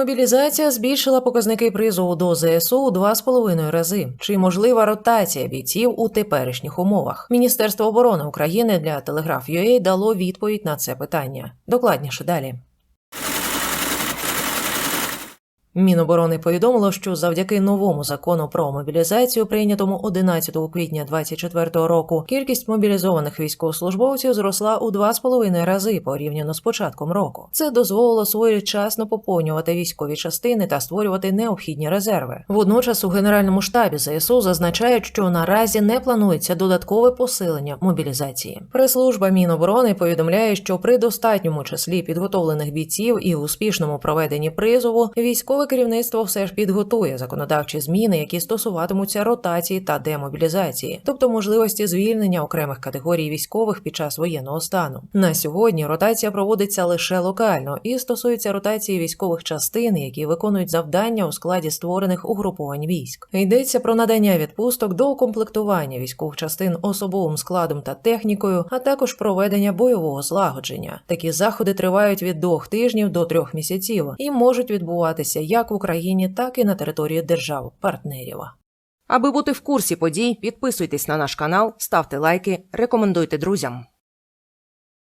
Демобілізація збільшила показники призову до ЗСУ у два з половиною рази. Чи можлива ротація бійців у теперішніх умовах? Міністерство оборони України для Телеграф.UA дало відповідь на це питання. Докладніше далі. Міноборони повідомило, що завдяки новому закону про мобілізацію, прийнятому 11 квітня 2024 року, кількість мобілізованих військовослужбовців зросла у 2,5 рази порівняно з початком року. Це дозволило своєчасно поповнювати військові частини та створювати необхідні резерви. Водночас у генеральному штабі ЗСУ зазначають, що наразі не планується додаткове посилення мобілізації. Прес-служба Міноборони повідомляє, що при достатньому числі підготовлених бійців і успішному проведенні призову військове керівництво все ж підготує законодавчі зміни, які стосуватимуться ротації та демобілізації, тобто можливості звільнення окремих категорій військових під час воєнного стану. На сьогодні ротація проводиться лише локально і стосується ротації військових частин, які виконують завдання у складі створених угруповань військ. Йдеться про надання відпусток до укомплектування військових частин особовим складом та технікою, а також проведення бойового злагодження. Такі заходи тривають від двох тижнів до трьох місяців і можуть відбуватися як в Україні, так і на території держав-партнерів. Аби бути в курсі подій, підписуйтесь на наш канал, ставте лайки, рекомендуйте друзям.